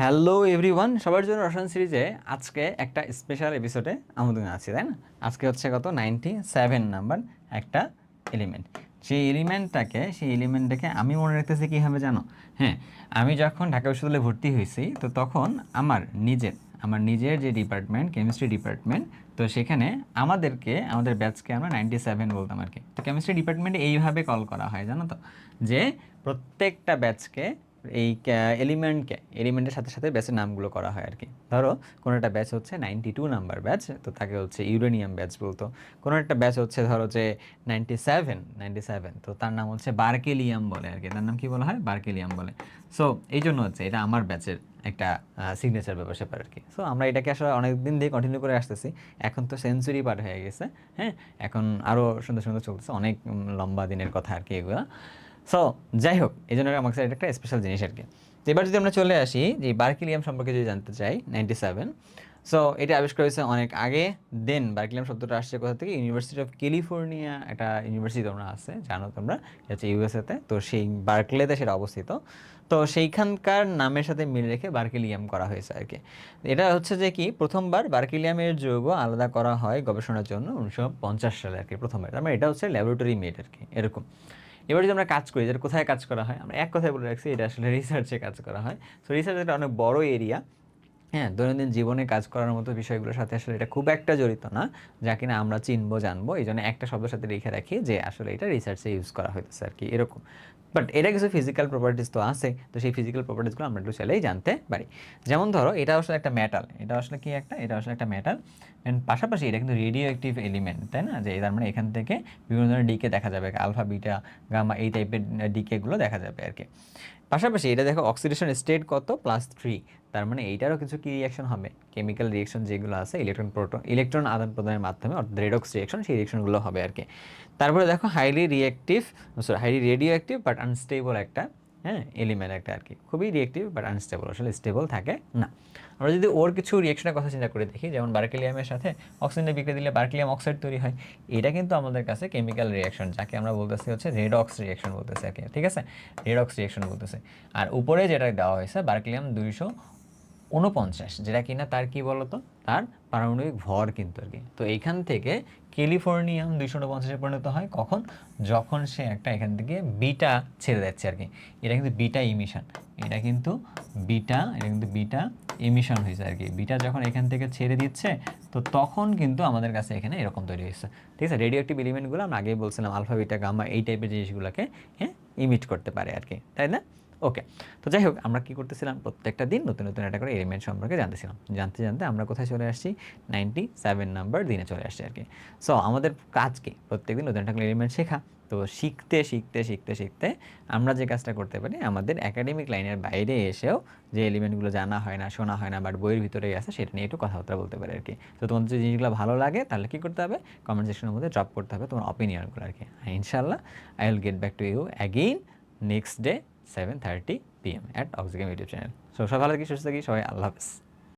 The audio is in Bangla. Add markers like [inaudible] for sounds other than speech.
হ্যালো এভরিওয়ান, সবার জন্য রসায়ন সিরিজে আজকে একটা স্পেশাল এপিসোডে আমন্ত্রণ আছি, তাই না? আজকে হচ্ছে কত? নাইনটি সেভেন নাম্বার একটা এলিমেন্ট সেই এলিমেন্টটাকে সেই এলিমেন্টটাকে আমি মনে রাখতেছি কীভাবে জানো? হ্যাঁ আমি যখন ঢাকা বিশ্ববিদ্যালয়ে ভর্তি হয়েছি, তো তখন আমার নিজের আমার নিজের যে ডিপার্টমেন্ট কেমিস্ট্রি ডিপার্টমেন্ট তো সেখানে আমাদেরকে, আমাদের ব্যাচকে আমরা নাইনটি সেভেন বলতাম আর কি। তো কেমিস্ট্রি ডিপার্টমেন্টে এইভাবে কল করা হয়, জানো তো? যে প্রত্যেকটা ব্যাচকে এই এলিমেন্টকে এলিমেন্টের সাথে সাথে ব্যাচের নামগুলো করা হয় আর কি ধরো, কোনো একটা ব্যাচ হচ্ছে নাইনটি টু নাম্বার ব্যাচ তো তাকে হচ্ছে ইউরেনিয়াম ব্যাচ বলতো। কোনো একটা ব্যাচ হচ্ছে ধরো যে নাইনটি সেভেন নাইনটি সেভেন তো তার নাম হচ্ছে বার্কেলিয়াম বলে আর কি তার নাম কি বলা হয়? বার্কেলিয়াম বলে। সো এই জন্য হচ্ছে এটা আমার ব্যাচের একটা সিগনেচার ব্যাপার স্যাপার আর কি সো আমরা এটাকে আসলে অনেক দিন দিয়ে কন্টিনিউ করে আসতেছি। এখন তো সেঞ্চুরি পার হয়ে গেছে হ্যাঁ? এখন আরও সুন্দর সুন্দর চলতেছে, অনেক লম্বা দিনের কথা আর কি এগুলো। সো যাই হোক এই জন্য আমার কাছে এটা একটা স্পেশাল জিনিস আর কি। তো এবার যদি আমরা চলে আসি, যে বার্কিলিয়াম সম্পর্কে যদি জানতে চাই নাইনটি সেভেন সো এটা আবিষ্কার হয়েছে অনেক আগে। দেন বার্কিলিয়াম শব্দটা আসছে কোথা থেকে? ইউনিভার্সিটি অফ ক্যালিফোর্নিয়া একটা ইউনিভার্সিটি তোমরা আছে, জানো তোমরা। হচ্ছে ইউএসএতে তো। সেই বার্কলেতে সেটা অবস্থিত। তো সেইখানকার নামের সাথে মিল রেখে বার্কিলিয়াম করা হয়েছে আর কি। এটা হচ্ছে যে কি, প্রথমবার বার্কিলিয়ামের যৌগ আলাদা করা হয় গবেষণার জন্য উনিশশো পঞ্চাশ সালে আর কি, প্রথমবার। মানে এটা হচ্ছে ল্যাবরেটরি মেড আর কি, এরকম। এবার যদি আমরা কাজ করি, যেটা কোথায় কাজ করা হয়, আমরা এক কথায় বলে রাখছি, এটা আসলে [laughs] রিসার্চে কাজ করা হয়। সো রিসার্চ একটা অনেক বড় এরিয়া হ্যাঁ দৈনন্দিন জীবনে কাজ করার মতো বিষয়গুলোর সাথে আসলে এটা খুব একটা জড়িত না, যা কিনা আমরা চিনবো, জানব এই জন্য একটা শব্দের সাথে লিখে রাখি যে আসলে এটা রিসার্চে ইউজ করা হইতেছে আর কি, এরকম। বাট এটা কিছু ফিজিক্যাল প্রপার্টিস তো আছে, তো সেই ফিজিক্যাল প্রপার্টিসগুলো আমরা একটু চাইলেই জানতে পারি। যেমন ধরো, এটা আসলে একটা মেটাল এটা আসলে কি একটা? এটা আসলে একটা মেটাল অ্যান্ড পাশাপাশি এটা কিন্তু রেডিও অ্যাক্টিভ এলিমেন্ট তাই না? যে তার মানে এখান থেকে বিভিন্ন ধরনের ডিকে দেখা যাবে আলফা বিটা গামা এই টাইপের ডিকেগুলো দেখা যাবে আর কি। পাশাপাশি এটা দেখো অক্সিডেশন স্টেট কত? প্লাস থ্রি তার মানে এইটারও কিছু কি রিয়াকশন হবে? কেমিক্যাল রিয়াকশন যেগুলো আছে ইলেকট্রন প্রোটন ইলেকট্রন আদান প্রদানের মাধ্যমে, অর্থাৎ রেডক্স রিয়াকশন সেই রিয়াকশনগুলো হবে আর কি। তারপরে দেখো highly reactive sorry highly radioactive but unstable একটা হ্যাঁ এলিমেন্ট একটা আর কি খুবই রিয়েক্টিভ বাট আনস্টেবল আসলে স্টেবল থাকে না। আমরা যদি ওর কিছু রিয়েকশনের কথা চিন্তা করে দেখি, যেমন বার্কেলিয়ামের সাথে অক্সিজেন বিক্রিয়া দিলে বার্কেলিয়াম অক্সাইড তৈরি হয়, এটা কিন্তু আমাদের কাছে কেমিক্যাল রিয়াকশন যাকে আমরা বলতেছি হচ্ছে রেডক্স রিয়াকশন বলতেছে আর কি ঠিক আছে? রেডক্স রিয়াকশন বলতেছে। আর উপরে যেটা দেওয়া হয়েছে বার্কেলিয়াম দুইশো উনপঞ্চাশ যেটা কিনা তার কি বলতো? তার পারমাণবিক ভর কিন্তু আর কি। তো এইখান থেকে ক্যালিফোর্নিয়াম দুইশো উনপঞ্চাশে পরিণত হয় কখন? যখন সে একটা এখান থেকে বিটা ছেড়ে যাচ্ছে আর কি। এটা কিন্তু বিটা ইমিশন। এটা কিন্তু বিটা, এটা কিন্তু বিটা ইমিশন হয়েছে আর কি। বিটা যখন এখান থেকে ছেড়ে দিচ্ছে, তো তখন কিন্তু আমাদের কাছে এখানে এরকম তৈরি হয়েছে। ঠিক আছে? রেডিও অ্যাক্টিভ এলিমেন্টগুলো আমরা আগেই বলছিলাম, আলফা, বিটা গামা এই টাইপের জিনিসগুলোকে হ্যাঁ ইমিট করতে পারে আর কি। তাই না? ওকে তো যাই হোক, আমরা কি করতেছিলাম? প্রত্যেকটা দিন নতুন নতুন একটা করে এলিমেন্ট সম্পর্কে জানতেছিলাম। জানতে জানতে আমরা কোথায় চলে আসছি? নাইনটি সেভেন নাম্বার দিনে চলে আসছি আর কি। সো আমাদের কাজ কি? প্রত্যেকদিন নতুন একটা এলিমেন্ট শেখা। তো শিখতে শিখতে শিখতে শিখতে আমরা যে কাজটা করতে পারি, আমাদের একাডেমিক লাইনের বাইরে এসেও যে এলিমেন্টগুলো জানা হয় না, শোনা হয় না বাট বইয়ের ভিতরেই আছে, সেটা নিয়ে একটু কথাবার্তা বলতে পারি আর কি। তো তোমাদের যে জিনিসগুলো ভালো লাগে, তাহলে কী করতে হবে? কমেন্ট সেকশনের মধ্যে ড্রপ করতে হবে তোমার অপিনিয়নগুলো আর কি। ইনশাল্লাহ I will get back to you again next day seven thirty PM at Oxygem YouTube channel so সব ভালো থাকি সুস্থ থাকি, সবাই আল্লাহ হাফেজ।